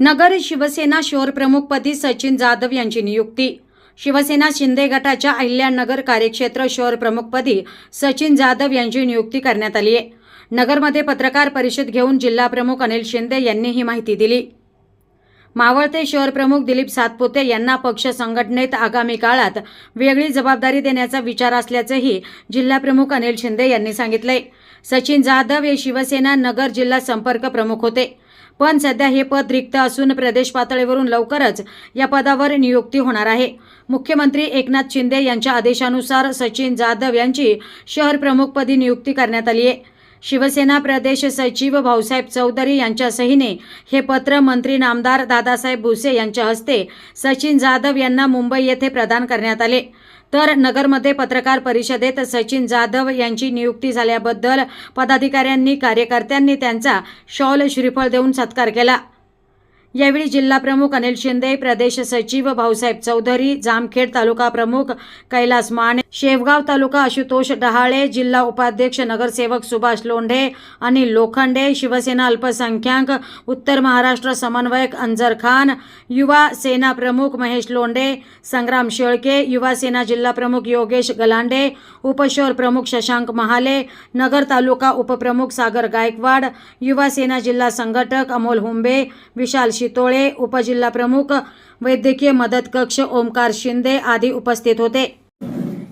नगर शिवसेना शहर प्रमुखपदी सचिन जाधव यांची नियुक्ती. शिवसेना शिंदे गटाच्या अहिल्यानगर कार्यक्षेत्र शहर प्रमुखपदी सचिन जाधव यांची नियुक्ती करण्यात आली आहे. नगरमध्ये पत्रकार परिषद घेऊन जिल्हा प्रमुख अनिल शिंदे यांनी ही माहिती दिली. मावळते शहर प्रमुख दिलीप सातपुते यांना पक्ष संघटनेत आगामी काळात वेगळी जबाबदारी देण्याचा विचार असल्याचंही जिल्हाप्रमुख अनिल शिंदे यांनी सांगितलंय. सचिन जाधव हे शिवसेना नगर जिल्हा संपर्क प्रमुख होते. पण सध्या हे पद रिक्त असून प्रदेश पातळीवरून लवकरच या पदावर नियुक्ती होणार आहे. मुख्यमंत्री एकनाथ शिंदे यांच्या आदेशानुसार सचिन जाधव यांची शहर प्रमुखपदी नियुक्ती करण्यात आली आहे. शिवसेना प्रदेश सचिव भाऊसाहेब चौधरी यांच्या सहीने हे पत्र मंत्री नामदार दादासाहेब भुसे यांच्या हस्ते सचिन जाधव यांना मुंबई येथे प्रदान करण्यात आले. तर नगरमध्ये पत्रकार परिषदेत सचिन जाधव यांची नियुक्ती झाल्याबद्दल पदाधिकाऱ्यांनी कार्यकर्त्यांनी त्यांचा शॉल श्रीफळ देऊन सत्कार केला. यावेळी जिल्हा प्रमुख अनिल शिंदे प्रदेश सचिव भाऊसाहेब चौधरी जामखेड तालुका प्रमुख कैलास माने शेवगाव तालुका आशुतोष डहाळे जिल्हा उपाध्यक्ष नगरसेवक सुभाष लोंढे अनिल लोखंडे शिवसेना अल्पसंख्याक उत्तर महाराष्ट्र समन्वयक अंजर खान युवा सेना प्रमुख महेश लोंढे संग्राम शेळके युवा सेना जिल्हा प्रमुख योगेश गलांडे उपशहर प्रमुख शशांक महाले नगर तालुका उपप्रमुख सागर गायकवाड युवा सेना जिल्हा संघटक अमोल हुंबे विशाल शितोळे उपजिल्हा प्रमुख वैद्यकीय मदत कक्ष ओमकार शिंदे आदी उपस्थित होते.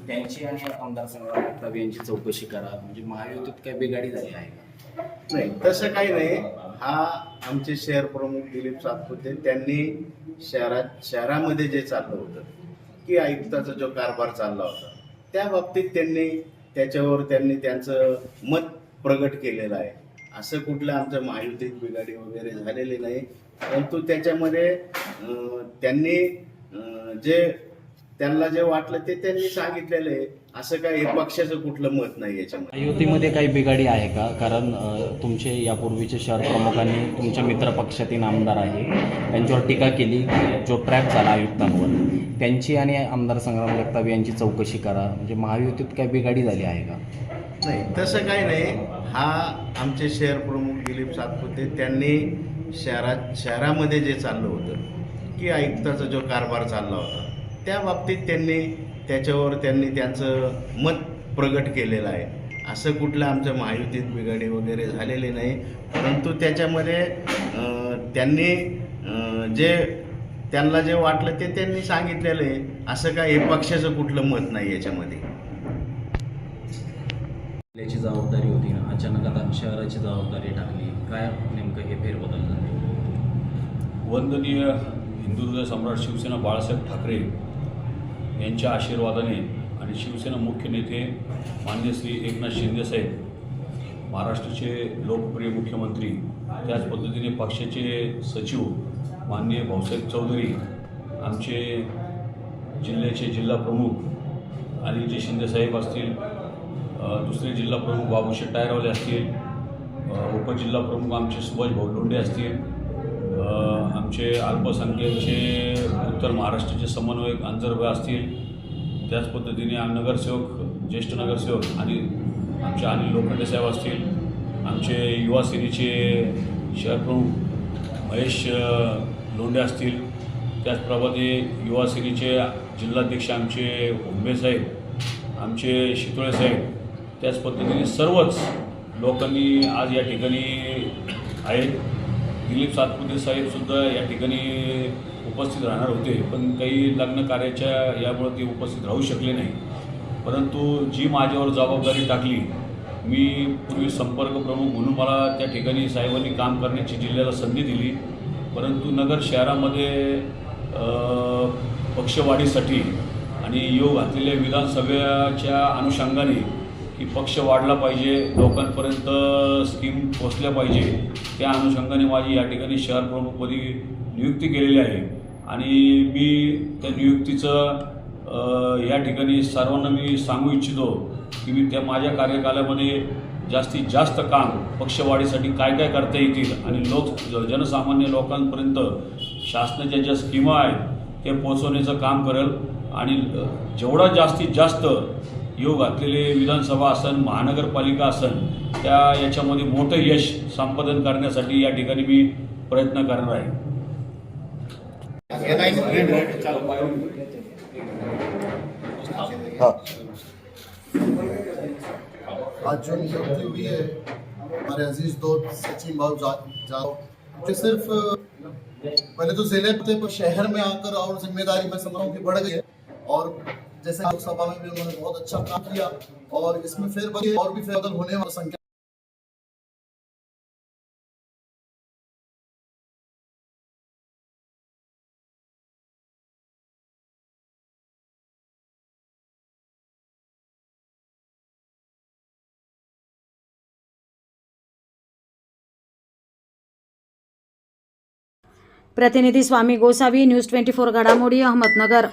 त्यांची आणि आमदार संघात यांची चौकशी करा. म्हणजे महायुतीत काय बिघाडी झाली आहे का? नाही तसं काही नाही. हा आमचे शहर प्रमुख दिलीप सातपुते त्यांनी शहरात शहरामध्ये जे चाललं होतं की आयुक्ताचा जो कारभार चालला होता त्या बाबतीत त्यांनी त्याच्यावर त्यांनी त्यांचं मत प्रगट केलेलं आहे. असं कुठलं आमचं महायुतीत बिघाडी वगैरे झालेली नाही. परंतु त्याच्यामध्ये त्यांनी जे त्यांना जे वाटलं ते त्यांनी सांगितलेलं आहे. असं काही पक्षाचं कुठलं मत नाही याच्यामध्ये. युतीमध्ये काही बिघाडी आहे का? कारण तुमचे यापूर्वीचे शहर प्रमुखांनी तुमच्या मित्र पक्षातील आमदार आहे. त्यांच्यावर टीका केली जो ट्रॅप झाला आयुक्तांवर त्यांची आणि आमदार संग्राम जगताप यांची चौकशी करा. म्हणजे महायुतीत काही बिघाडी झाली आहे का? नाही तसं काही नाही. हा आमचे शहर प्रमुख दिलीप सातपुते त्यांनी शहरात शहरामध्ये जे चाललं होतं की आयुक्ताचा जो कारभार चालला होता त्या बाबतीत त्यांनी त्याच्यावर त्यांनी त्यांचं मत प्रगट केलेलं आहे. असं कुठलं आमच्या महायुतीत बिघाडी वगैरे झालेली नाही परंतु त्याच्यामध्ये त्यांनी जे त्यांना जे वाटलं ते त्यांनी सांगितलेलं आहे. असं काय हे पक्षाचं कुठलं मत नाही याच्यामध्ये. याची जबाबदारी होती ना अचानक आता शहराची जबाबदारी टाकली. काय नेमकं हे फेरबदल झाले? वंदनीय हिंदुहृदय सम्राट शिवसेना बाळासाहेब ठाकरे यांच्या आशीर्वादाने आणि शिवसेना मुख्य नेते मान्य श्री एकनाथ शिंदेसाहेब महाराष्ट्राचे लोकप्रिय मुख्यमंत्री त्याच पद्धतीने पक्षाचे सचिव माननीय भाऊसाहेब चौधरी आमचे जिल्ह्याचे जिल्हा प्रमुख जे शिंदेसाहेब असतील दुसरे जिल्हा प्रमुख बाबूशेठ टायरवाले असतील उपजिल्हाप्रमुख उपजिल्हा प्रमुख आमचे सुभाष भाऊलोंडे असतील आमचे अल्पसंख्याकचे उत्तर महाराष्ट्राचे समन्वयक अंजरभाई असतील त्याच पद्धतीने आम- नगरसेवक ज्येष्ठ नगरसेवक आणि आमचे अनिल लोखंडे साहेब असतील आमचे युवा सेनेचे शहर प्रमुख महेश लोंडे असतील त्याचप्रमाणे युवा सेनेचे जिल्हाध्यक्ष आमचे उंबे साहेब आमचे शितोळे साहेब त्याच पद्धतीने सर्वच लोकांनी आज या ठिकाणी आहेत. दिलीप सातपुते साहेबसुद्धा या ठिकाणी उपस्थित राहणार होते पण काही लग्न कार्याच्या यामुळे ते उपस्थित राहू शकले नाही. परंतु जी माझ्यावर जबाबदारी टाकली मी पूर्वी संपर्क प्रमुख म्हणून मला त्या ठिकाणी साहेबांनी काम करण्याची जिल्ह्याला संधी दिली. परंतु नगर शहरामध्ये पक्षवाढीसाठी आणि योग घातलेल्या विधानसभेच्या अनुषंगाने की पक्ष वाढला पाहिजे लोकांपर्यंत स्कीम पोचल्या पाहिजे त्या अनुषंगाने माझी या ठिकाणी शहर प्रमुखपदी नियुक्ती केलेली आहे. आणि मी त्या नियुक्तीचं या ठिकाणी सर्वांना मी सांगू इच्छितो की मी त्या माझ्या कार्यकालामध्ये जास्तीत जास्त काम पक्षवाढीसाठी काय काय करता येतील आणि लोक जनसामान्य लोकांपर्यंत शासनाच्या ज्या स्कीमा आहेत ते पोचवण्याचं काम करेल. आणि जेवढा जास्तीत जास्त योग घातलेले विधानसभा असन महानगरपालिका असन त्या याच्यामध्ये मोठं यश संपादन करण्यासाठी या ठिकाणी मी प्रयत्न करणार आहे. आज जो नियुक्ति हुई है हमारे अज़ीज़ दोस्त सचिन जा, जाओ जो सिर्फ़ पहले तो ज़िले पे पर शहर में आकर और ज़िम्मेदारी मैं समझ रहा हूँ कि बढ़ गई है और जैसे लोकसभा में भी उन्होंने बहुत अच्छा काम किया और इसमें फिर और भी फिर बदल होने वाला संख्या प्रतिनिधी Swami Gosavi news twenty four घडामोडी अहमदनगर।